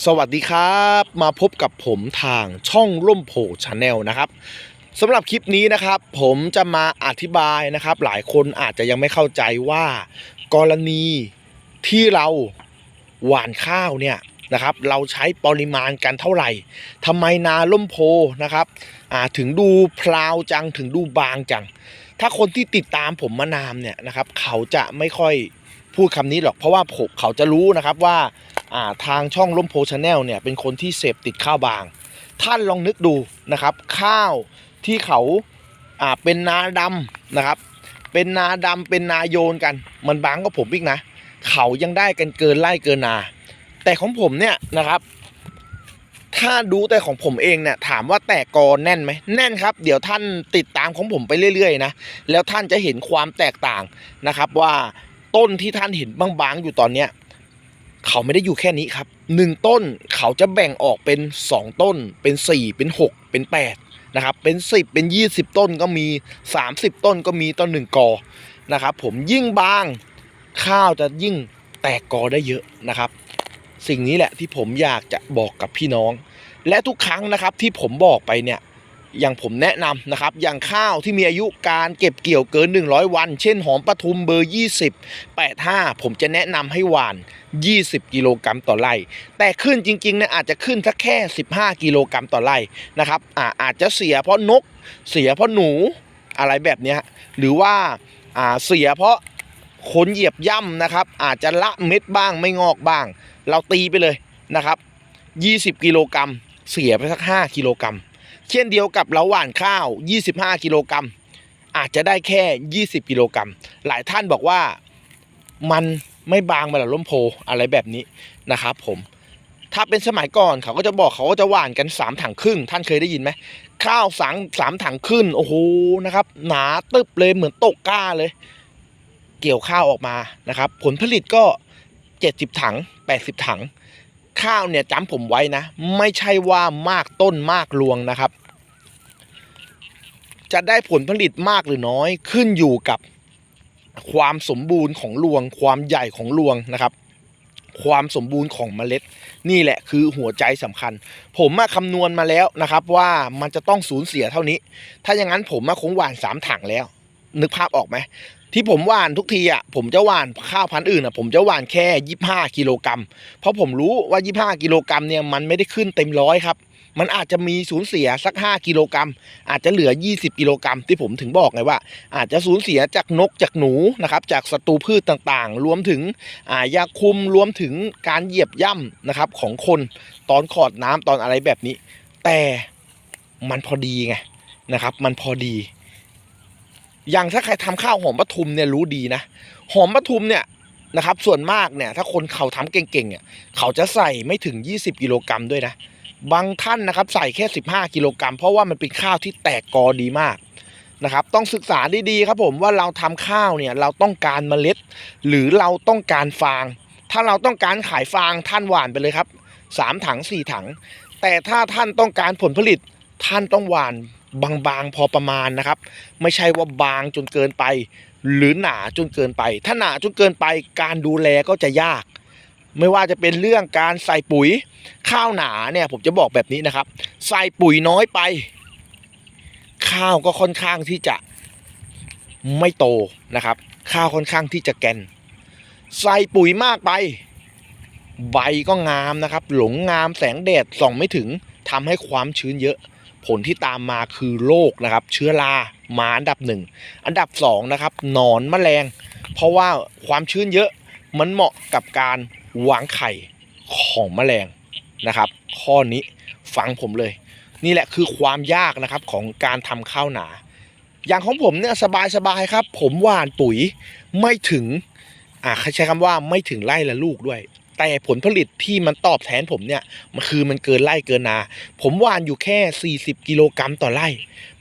สวัสดีครับมาพบกับผมทางช่องร่มโพชาแนลนะครับสำหรับคลิปนี้นะครับ ผมจะมาอธิบายนะครับ หลายคนอาจจะยังไม่เข้าใจว่า กรณีที่เราหว่านข้าวเนี่ยนะครับ เราใช้ปริมาณกันเท่าไหร่ทำไมนาร่มโพนะครับอ่าถึงดูพลาวจังถึงดูบางจัง ถ้าคนที่ติดตามผมมานานเนี่ยนะครับ เขาจะไม่ค่อย พูดคำนี้หรอกเพราะว่าผมเขาจะรู้นะครับว่าทางช่องล้มโพชาแนลเนี่ยเป็นคนที่เสพติดข้าวบาง ท่านลองนึกดูนะครับ ข้าวที่เขาเป็นนาดำนะครับ เป็นนาดำเป็นนาโยนกัน มันบางก็ผมอีกนะ เขายังได้กันเกินไร่เกินนา แต่ของผมเนี่ยนะครับ ถ้าดูแต่ของผมเองเนี่ยถามว่าแตกกอแน่นไหมแน่นครับ เดี๋ยวท่านติดตามของผมไปเรื่อยๆนะแล้วท่านจะเห็นความแตกต่างนะครับว่า ต้นที่ท่านเห็นบางๆอยู่ตอนเนี้ยเขาไม่ได้อยู่แค่นี้ครับหนึ่งต้นเขาจะแบ่งออกเป็นสองต้น เป็นสี่เป็นหกเป็นแปดนะครับ เป็นสิบเป็นยี่สิบต้นก็มีสามสิบต้นก็มีต้นหนึ่งกอนะครับผมยิ่งบางข้าวจะยิ่งแตกกอได้เยอะนะครับ สิ่งนี้แหละที่ผมอยากจะบอกกับพี่น้อง และทุกครั้งนะครับที่ผมบอกไปเนี่ย อย่างผมแนะนำนะครับ อย่างข้าวที่มีอายุการเก็บเกี่ยวเกิน 100 วัน เช่นหอมปทุมเบอร์ 20 85 ผมจะแนะนำให้หวาน 20 กิโลกรัมต่อไร่ แต่ขึ้นจริงๆเนี่ยอาจจะขึ้นสักแค่ 15 กิโลกรัมต่อไร่นะครับอาอาจจะเสียเพราะนก เสียเพราะหนูอะไรแบบนี้หรือว่าอ่าเสียเพราะคนเหยียบย่ำนะครับ อาจจะละเม็ดบ้างไม่งอกบ้าง เราตีไปเลยนะครับ 20 กิโลกรัมเสียไปสัก 5 กิโลกรัม เช่นเดียวกับเราหว่านข้าว 25 กิโลกรัมอาจจะได้แค่ 20 กิโลกรัมหลายท่านบอกว่ามันไม่บางมาหรอล้มโพอะไรแบบนี้นะครับผมถ้าเป็นสมัยก่อนเขาก็จะบอกเขาก็จะหว่านกัน 3 ถังครึ่ง ท่านเคยได้ยินไหมข้าวสังสามถังขึ้นโอ้โหนะครับ หนาตึบเลยเหมือนตกก้าเลย เกี่ยวข้าวออกมานะครับ ผลผลิตก็ 70 ถัง 80 ถัง ข้าวเนี่ยจำผมไว้นะ ไม่ใช่ว่ามากต้นมากรวงนะครับ จะได้ผลผลิตมากหรือน้อยขึ้นอยู่กับความสมบูรณ์ของรวง ความใหญ่ของรวงนะครับ ความสมบูรณ์ของเมล็ด นี่แหละคือหัวใจสำคัญ ผมมาคำนวณมาแล้วนะครับว่ามันจะต้องสูญเสียเท่านี้ ถ้าอย่างนั้นผมมาคงหว่านสามถังแล้ว นึกภาพออกไหมที่ผมหว่านทุกทีอะผมจะหว่านข้าวพันธุ์อื่นอะผมจะหว่านแค่ 25 กิโลกรัมเพราะผมรู้ว่า 25 กิโลกรัมเนี่ยมันไม่ได้ขึ้นเต็มร้อยครับ มันอาจจะมีสูญเสียสัก 5 กิโลกรัม อาจจะเหลือ 20 กิโลกรัม ที่ผมถึงบอกไงว่า อาจจะสูญเสียจากนกจากหนูนะครับจากศัตรูพืชต่างๆ รวมถึงายาคุมรวมถึงการเหยียบย่ำนะครับของคนตอนขอดน้ำตอนอะไรแบบนี้ แต่มันพอดีไงนะครับมันพอดี อย่างถ้าใครทำข้าวหอมปทุมเนี่ยรู้ดีนะ หอมปทุมเนี่ยนะครับส่วนมากเนี่ยถ้าคนเขาทำเก่งๆเนี่ยเขาจะใส่ไม่ถึง 20 กิโลกรัมด้วยนะ บางท่านนะครับใส่แค่ 15 กิโลกรัมเพราะว่ามันเป็นข้าวที่แตกกอดีมากนะครับต้องศึกษาดีๆครับผมว่าเราทำข้าวเนี่ยเราต้องการเมล็ด หรือเราต้องการฟาง ถ้าเราต้องการขายฟางท่านหว่านไปเลยครับสามถังสี่ถัง แต่ถ้าท่านต้องการผลผลิตท่านต้องหว่านบางๆพอประมาณนะครับ ไม่ใช่ว่าบางจนเกินไป หรือหนาจนเกินไป ถ้าหนาจนเกินไปการดูแลก็จะยาก ไม่ว่าจะเป็นเรื่องการใส่ปุ๋ยข้าวหนาเนี่ยผมจะบอกแบบนี้นะครับ ใส่ปุ๋ยน้อยไป ข้าวก็ค่อนข้างที่จะไม่โตนะครับ ข้าวค่อนข้างที่จะแกน ใส่ปุ๋ยมากไป ใบก็งามนะครับ หลงงามแสงแดดส่องไม่ถึงทำให้ความชื้นเยอะ ผลที่ตามมาคือโรคนะครับ เชื้อรามาอันดับหนึ่งอันดับสองนะครับหนอนแมลง เพราะว่าความชื้นเยอะมันเหมาะกับการ วางไข่ของแมลงนะครับ ข้อนี้ฟังผมเลย นี่แหละคือความยากนะครับของการทำข้าวหนา อย่างของผมเนี่ยสบายๆครับ ผมหว่านปุ๋ยไม่ถึงอ่าใช้คำว่าไม่ถึงไร่ละลูกด้วย แต่ผลผลิตที่มันตอบแทนผมเนี่ยมันคือมันเกินไร่เกินนา ผมหว่านอยู่แค่ 40 กิโลกรัมต่อไร่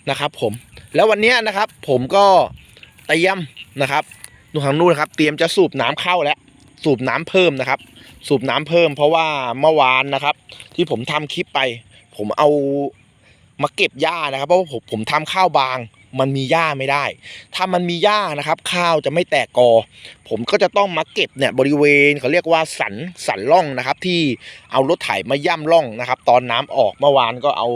นะครับผมแล้ววันนี้นะครับผมก็เตรียมนะครับดูทางนู้นนะครับ เตรียมจะสูบน้ำเข้าแล้ว สูบน้ำเพิ่มนะครับ สูบน้ำเพิ่ม เพราะว่าเมื่อวานนะครับ ที่ผมทำคลิปไป ผมเอามาเก็บหญ้านะครับ เพราะว่าผมผมทำข้าวบาง มันมีหญ้าไม่ได้ ถ้ามันมีหญ้านะครับ ข้าวจะไม่แตกกอ ผมก็จะต้องมาเก็บเนี่ยบริเวณเขาเรียกว่าสันสันร่องนะครับ ที่เอารถไถมาย่ำร่องนะครับ ตอนน้ำออกเมื่อวานก็เอา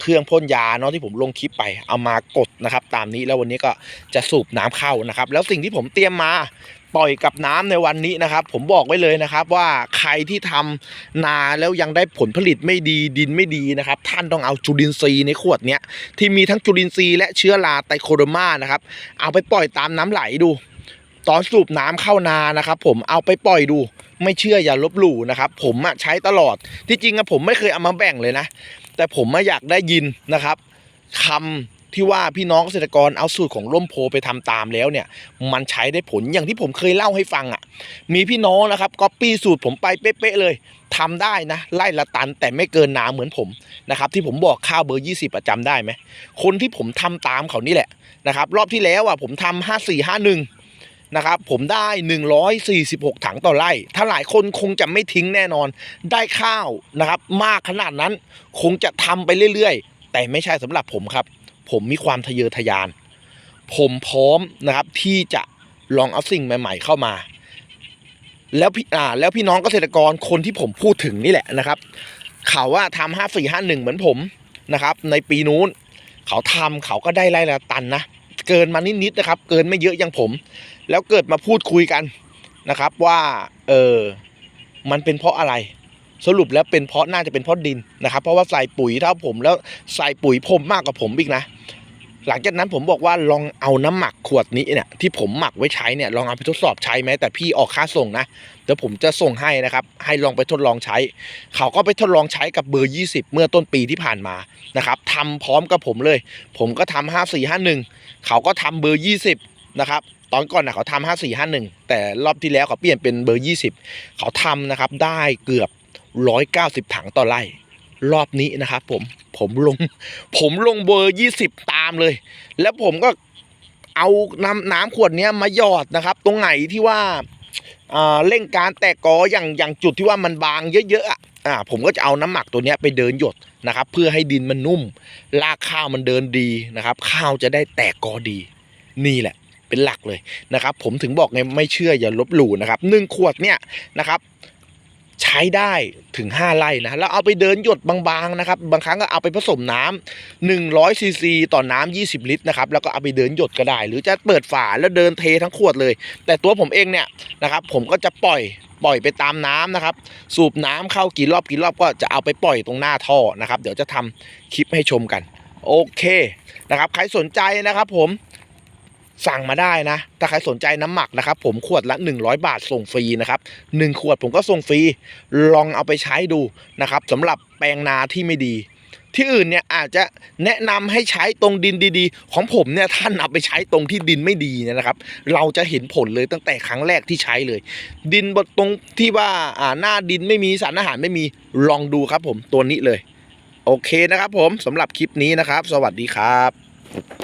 เครื่องพ่นยาเนาะที่ผมลงคลิปไปเอามากดนะครับ ตามนี้แล้ววันนี้ก็จะสูบน้ำเข้านะครับ แล้วสิ่งที่ผมเตรียมมาปล่อยกับน้ำในวันนี้นะครับ ผมบอกไว้เลยนะครับว่าใครที่ทำนาแล้วยังได้ผลผลิตไม่ดีดินไม่ดีนะครับ ท่านต้องเอาจุลินทรีย์ในขวดเนี้ยที่มีทั้งจุลินทรีย์และเชื้อราไตโคโดมานะครับ เอาไปปล่อยตามน้ำไหลดู ตอนสูบน้ำเข้านานะครับผมเอาไปปล่อยดู ไม่เชื่ออย่าลบหลู่นะครับผมอะใช้ตลอดที่จริงอะผมไม่เคยเอามาแบ่งเลยนะ แต่ผมอะอยากได้ยินนะครับคำที่ว่าพี่น้องเกษตรกรเอาสูตรของร่มโพไปทำตามแล้วเนี่ย มันใช้ได้ผลอย่างที่ผมเคยเล่าให้ฟังอะมีพี่น้องนะครับก๊อปปี้สูตรผมไปเป๊ะๆเลยทำได้นะไล่ละตันแต่ไม่เกินนาเหมือนผมนะครับ ที่ผมบอกข้าวเบอร์ 20ประจำได้ไหมคนที่ผมทำตามเขานี่แหละนะครับ รอบที่แล้วอะผมทำห้าสี่ห้าห นะครับผมได้ 146 ถังต่อไร่ ถ้าหลายคนคงจะไม่ทิ้งแน่นอน ได้ข้าวนะครับ มากขนาดนั้นคงจะทำไปเรื่อยๆ แต่ไม่ใช่สำหรับผมครับ ผมมีความทะเยอทะยาน ผมพร้อมนะครับที่จะลองเอาสิ่งใหม่ ๆ เข้ามา แล้วพี่อ่าแล้วพี่น้องเกษตรกรคนที่ผมพูดถึงนี่แหละนะครับ เขาว่าทำห้าสี่ห้าหนึ่งเหมือนผมนะครับ ในปีนู้น เขาทำเขาก็ได้ไร่ละตันนะเกินมานิดๆนะครับ เกินไม่เยอะอย่างผม แล้วเกิดมาพูดคุยกันนะครับว่าเออมันเป็นเพราะอะไร สรุปแล้วเป็นเพราะน่าจะเป็นเพราะดินนะครับ เพราะว่าใส่ปุ๋ยเท่าผมแล้วใส่ปุ๋ยผมมากกว่าผมอีกนะ หลังจากนั้นผมบอกว่าลองเอาน้ำหมักขวดนี้เนี่ยที่ผมหมักไว้ใช้เนี่ยลองเอาไปทดสอบใช้ไหมแต่พี่ออกค่าส่งนะเดี๋ยวผมจะส่งให้นะครับ ให้ลองไปทดลองใช้ เขาก็ไปทดลองใช้กับเบอร์ 20 เมื่อต้นปีที่ผ่านมานะครับทำพร้อมกับผมเลย ผมก็ทำห้าสี่ห้าหนึ่งเขาก็ทำเบอร์ 20นะครับ ตอนก่อนนะเขาทำห้าสี่ห้าหนึ่งแต่รอบที่แล้วเขาเปลี่ยนเป็นเบอร์20เขาทำนะครับได้เกือบ190ถังต่อไร่ รอบนี้นะครับผมผมลง ผมลงเบอร์20ตามเลย แล้วผมก็เอาน้ำน้ำขวดนี้มาหยอดนะครับ ตรงไหนที่ว่าอ่าเร่งการแตกกออย่างอย่างจุดที่ว่ามันบางเยอะๆอะอ่าผมก็จะเอาน้ำหมักตัวนี้ไปเดินหยดนะครับ เพื่อให้ดินมันนุ่มรากข้าวมันเดินดีนะครับ ข้าวจะได้แตกกอดี นี่แหละ เป็นหลักเลยนะครับ ผมถึงบอกไงไม่เชื่ออย่าลบหลู่นะครับหนึ่งขวดเนี่ยนะครับใช้ได้ถึง 5ไร่นะแล้วเอาไปเดินหยดบางๆนะครับ บางครั้งก็เอาไปผสมน้ำ100ซีซีต่อน้ำ20 ลิตรนะครับแล้วก็เอาไปเดินหยดก็ได้ หรือจะเปิดฝาแล้วเดินเททั้งขวดเลย แต่ตัวผมเองเนี่ยนะครับ ผมก็จะปล่อยปล่อยไปตามน้ำนะครับ สูบน้ำเข้ากี่รอบกี่รอบก็จะเอาไปปล่อยตรงหน้าท่อนะครับ เดี๋ยวจะทำคลิปให้ชมกัน โอเคนะครับ ใครสนใจนะครับ ผม สั่งมาได้นะ ถ้าใครสนใจน้ำหมักนะครับ ผมขวดละ 100 บาทส่งฟรีนะครับหนึ่งขวดผมก็ส่งฟรี ลองเอาไปใช้ดูนะครับสำหรับแปลงนาที่ไม่ดี ที่อื่นเนี่ยอาจจะแนะนำให้ใช้ตรงดินดีๆ ของผมเนี่ยท่านเอาไปใช้ตรงที่ดินไม่ดีเนี่ยนะครับ เราจะเห็นผลเลยตั้งแต่ครั้งแรกที่ใช้เลย ดินบนตรงที่ว่าอ่าหน้าดินไม่มีสารอาหารไม่มีลองดูครับผมตัวนี้เลย โอเคนะครับผมสำหรับคลิปนี้นะครับ สวัสดีครับ